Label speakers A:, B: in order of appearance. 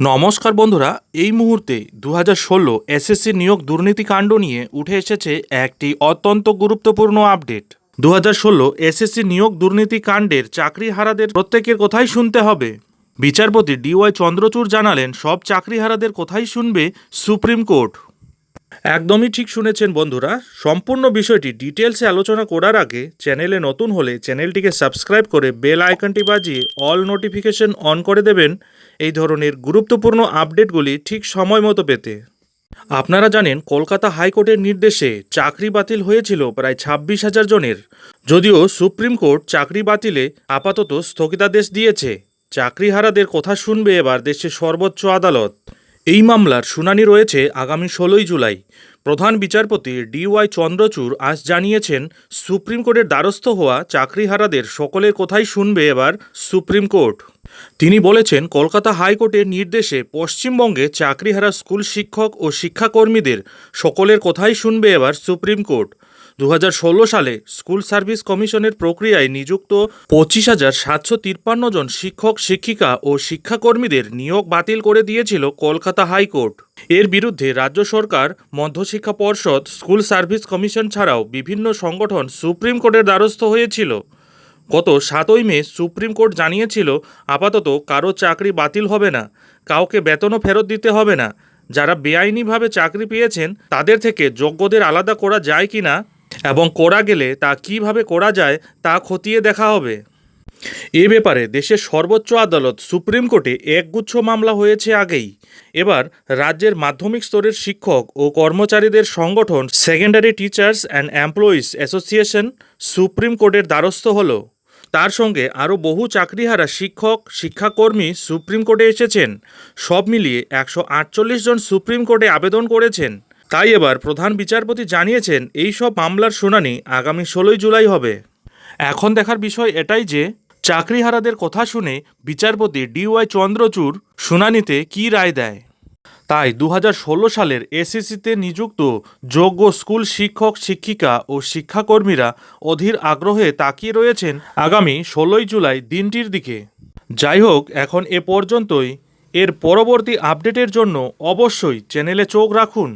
A: নমস্কার বন্ধুরা, এই মুহূর্তে দু হাজার ষোলো এসএসসি নিয়োগ দুর্নীতিকাণ্ড নিয়ে উঠে এসেছে একটি অত্যন্ত গুরুত্বপূর্ণ আপডেট। দু হাজার ষোলো এসএসসি নিয়োগ দুর্নীতিকাণ্ডের চাকরিহারাদের প্রত্যেকের কথাই শুনতে হবে। বিচারপতি ডিওয়াই চন্দ্রচূড় জানালেন, সব চাকরিহারাদের কথাই শুনবে সুপ্রিম কোর্ট। একদমই ঠিক শুনেছেন বন্ধুরা। সম্পূর্ণ বিষয়টি ডিটেলসে আলোচনা করার আগে চ্যানেলে নতুন হলে চ্যানেলটিকে সাবস্ক্রাইব করে বেল আইকনটি বাজিয়ে অল নোটিফিকেশন অন করে দেবেন। এই ধরনের গুরুত্বপূর্ণ আপডেটগুলি ঠিক সময় মতো পেতে। আপনারা জানেন, কলকাতা হাইকোর্টের নির্দেশে চাকরি বাতিল হয়েছিল প্রায় ছাব্বিশ হাজার জনের। যদিও সুপ্রিম কোর্ট চাকরি বাতিলে আপাতত স্থগিতাদেশ দিয়েছে। চাকরিহারাদের কথা শুনবে এবার দেশের সর্বোচ্চ আদালত। এই মামলার শুনানি রয়েছে আগামী ষোলোই জুলাই। প্রধান বিচারপতি ডিওয়াই চন্দ্রচূড় আজ জানিয়েছেন, সুপ্রিম কোর্টের দ্বারস্থ হওয়া চাকরিহারাদের সকলের কথাই শুনবে এবার সুপ্রিম কোর্ট? তিনি বলেছেন, কলকাতা হাইকোর্টের নির্দেশে পশ্চিমবঙ্গে চাকরিহারা স্কুল শিক্ষক ও শিক্ষাকর্মীদের সকলের কথাই শুনবে এবার সুপ্রিম কোর্ট? দু হাজার ষোলো সালে স্কুল সার্ভিস কমিশনের প্রক্রিয়ায় নিযুক্ত পঁচিশ হাজার সাতশো তিপ্পান্ন জন শিক্ষক, শিক্ষিকা ও শিক্ষাকর্মীদের নিয়োগ বাতিল করে দিয়েছিল কলকাতা হাইকোর্ট। এর বিরুদ্ধে রাজ্য সরকার, মধ্যশিক্ষা পর্ষদ, স্কুল সার্ভিস কমিশন ছাড়াও বিভিন্ন সংগঠন সুপ্রিম কোর্টের দ্বারস্থ হয়েছিল। গত সাতই মে সুপ্রিম কোর্ট জানিয়েছিল, আপাতত কারও চাকরি বাতিল হবে না, কাউকে বেতনও ফেরত দিতে হবে না, যারা বেআইনিভাবে চাকরি পেয়েছেন তাদের থেকে যোগ্যদের আলাদা করা যায় কি না এবং করা গেলে তা কীভাবে করা যায় তা খতিয়ে দেখা হবে। এ ব্যাপারে দেশের সর্বোচ্চ আদালত সুপ্রিম কোর্টে একগুচ্ছ মামলা হয়েছে আগেই। এবার রাজ্যের মাধ্যমিক স্তরের শিক্ষক ও কর্মচারীদের সংগঠন Secondary Teachers and Employees Association Supreme কোর্টের দ্বারস্থ হল। তার সঙ্গে আরও বহু চাকরিহারা শিক্ষক, শিক্ষাকর্মী সুপ্রিম কোর্টে এসেছেন। সব মিলিয়ে একশো আটচল্লিশ জন সুপ্রিম কোর্টে আবেদন করেছেন। তাই এবার প্রধান বিচারপতি জানিয়েছেন, এই সব মামলার শুনানি আগামী ষোলোই জুলাই হবে। এখন দেখার বিষয় এটাই যে, চাকরিহারাদের কথা শুনে বিচারপতি ডিওয়াই চন্দ্রচূড় শুনানিতে কী রায় দেয়। তাই দু হাজার ষোলো সালের এসএসসিতে নিযুক্ত যোগ্য স্কুল শিক্ষক, শিক্ষিকা ও শিক্ষাকর্মীরা অধীর আগ্রহে তাকিয়ে রয়েছেন আগামী ষোলোই জুলাই দিনটির দিকে। যাই হোক, এখন এ পর্যন্তই। এর পরবর্তী আপডেটের জন্য অবশ্যই চ্যানেলে চোখ রাখুন।